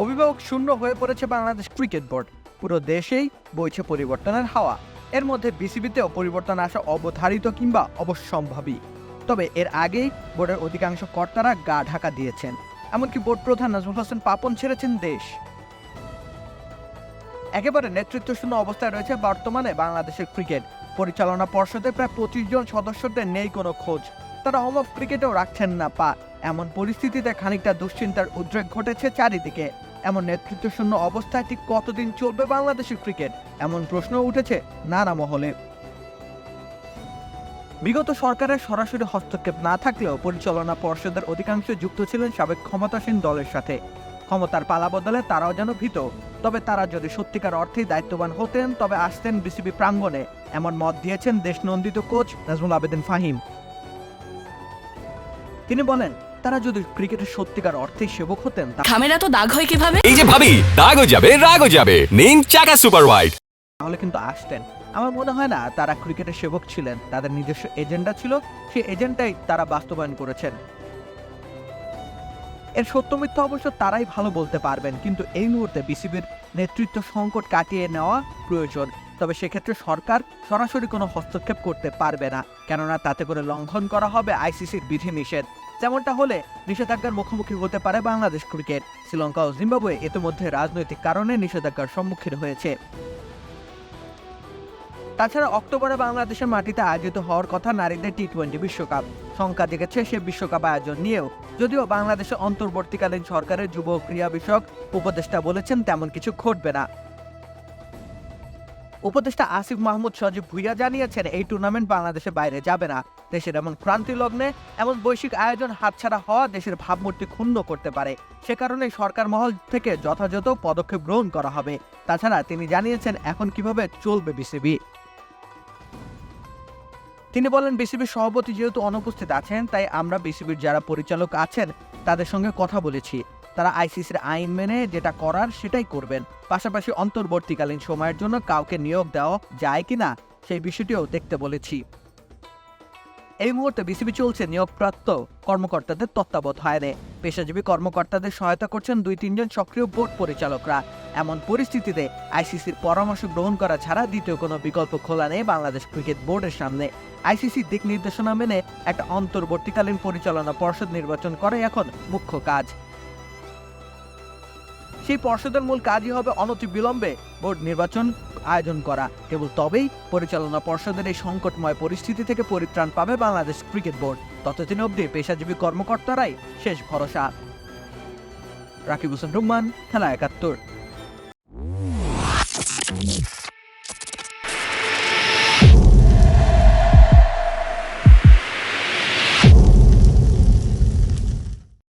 অভিভাবক শূন্য হয়ে পড়েছে বাংলাদেশ ক্রিকেট বোর্ড। পুরো দেশেই বইছে পরিবর্তনের হাওয়া। এর মধ্যে বিসিবিতেও পরিবর্তন আসা অবধারিত কিংবা অবশ্যম্ভাবী তবে এর আগেই বোর্ডের অধিকাংশ কর্তারা গা ঢাকা দিয়েছেন। এমনকি বোর্ড প্রধান নাজমুল হোসেন পাপন ছেড়েছেন দেশ। একেবারে নেতৃত্ব শূন্য অবস্থায় রয়েছে বর্তমানে বাংলাদেশের ক্রিকেট। পরিচালনা পর্ষদে প্রায় পঁচিশ জন সদস্যদের নেই কোনো খোঁজ। তারা হোম অফ ক্রিকেটেও রাখছেন না পা। এমন পরিস্থিতিতে খানিকটা দুশ্চিন্তার উদ্রেক ঘটেছে চারিদিকে। এমন নেতৃত্ব শূন্য অবস্থায় ঠিক কতদিন চলবে বাংলাদেশের ক্রিকেট? এমন প্রশ্ন উঠেছে নানা মহলে। বিগত সরকারের সরাসরি হস্তক্ষেপ না থাকলেও পরিচালনা পর্ষদের অধিকাংশ যুক্ত ছিলেন সাবেক ক্ষমতাসীন দলের সাথে। ক্ষমতার পালা বদলে তারাও যেন ভীত, তবে তারা যদি সত্যিকার অর্থেই দায়িত্ববান হতেন, তবে আসতেন বিসিবি প্রাঙ্গণে, এমন মত দিয়েছেন দেশনন্দিত কোচ নাজমুল আবেদিন ফাহিম। তিনি বলেন তারা যদি ক্রিকেটের সত্যিকার অর্থেই সেবক হতেন খামেরা তো দাগ হয় কীভাবে? এই যে ভাবি দাগও যাবে রাগও যাবে। নিন চাকা সুপার হোয়াইট তাহলে কিন্তু আসতেন। আমার মনে হয় না তারা ক্রিকেটের সেবক ছিলেন। তাদের নিজস্ব এজেন্ডা ছিল সেই এজেন্ডাই তারা বাস্তবায়ন করেছেন। এর সত্য মিথ্যা অবশ্য তারাই ভালো বলতে পারবেন কিন্তু এই মুহূর্তে বিসিবির নেতৃত্ব সংকট কাটিয়ে নেওয়া প্রয়োজন। তবে সেক্ষেত্রে সরকার সরাসরি কোনো হস্তক্ষেপ করতে পারবে না কেননা তাতে করে লঙ্ঘন করা হবে আইসিসির বিধিনিষেধ। যেমনটা হলে নিষেধাজ্ঞার মুখোমুখি হতে পারে বাংলাদেশ ক্রিকেট। শ্রীলঙ্কা ও জিম্বাবুয়ে ইতিমধ্যে রাজনৈতিক কারণে নিষেধাজ্ঞার সম্মুখীন হয়েছে। তাছাড়া অক্টোবরে বাংলাদেশের মাটিতে আয়োজিত হওয়ার কথা নারীদের টি টোয়েন্টি বিশ্বকাপ। শঙ্কা জেগেছে সে বিশ্বকাপ আয়োজন নিয়েও। যদিও বাংলাদেশের অন্তর্বর্তীকালীন সরকারের যুব ও ক্রীড়া বিষয়ক উপদেষ্টা বলেছেন তেমন কিছু ঘটবে না। উপদেষ্টা আসিফ মাহমুদ সজীব ভুইয়া জানিয়েছেন, এই টুর্নামেন্ট বাংলাদেশের বাইরে যাবে না। দেশের এমন ক্রান্তি লগ্নে এমন বৈশ্বিক আয়োজন হাতছাড়া হওয়া দেশের ভাবমূর্তি ক্ষুণ্ণ করতে পারে। সে কারণে সরকার মহল থেকে যথাযথ পদক্ষেপ গ্রহণ করা হবে। তাছাড়া তিনি জানিয়েছেন, এখন কীভাবে চলবে বিসিবি? তিনি বলেন, বিসিবির সভাপতি যেহেতু অনুপস্থিত আছেন, তাই আমরা বিসিবির যারা পরিচালক আছেন, তাদের সঙ্গে কথা বলেছি। তারা আইসিসির আইন মেনে যেটা করার সেটাই করবেন। পাশাপাশি অন্তর্বর্তীকালীন সময়ের জন্য কাউকে নিয়োগ দেওয়া যায় কিনা সেই বিষয়টিও দেখতে বলেছি। এই মুহূর্তে বিসিবি চলছে নিয়োগপ্রাপ্ত কর্মকর্তাদের তত্ত্বাবধানে। পেশাজীবী কর্মকর্তাদের সহায়তা করছেন দুই, তিনজন সক্রিয় বোর্ড পরিচালকরা। এমন পরিস্থিতিতে আইসিসির পরামর্শ গ্রহণ করা ছাড়া দ্বিতীয় কোনো বিকল্প খোলা নেই বাংলাদেশ ক্রিকেট বোর্ডের সামনে। আইসিসির দিক নির্দেশনা মেনে একটা অন্তর্বর্তীকালীন পরিচালনা পর্ষদ নির্বাচন করে এখন মুখ্য কাজ। সেই পর্ষদের মূল কাজই হবে অনতি বিলম্বে বোর্ড নির্বাচন আয়োজন করা। কেবল তবেই পরিচালনা পর্ষদের এই সংকটময় পরিস্থিতি থেকে পরিত্রাণ পাবে বাংলাদেশ ক্রিকেট বোর্ড। ততদিন অবধি পেশাজীবী কর্মকর্তারাই শেষ ভরসা। রাকিব হোসেন রুম্মান খেলা একাত্তর।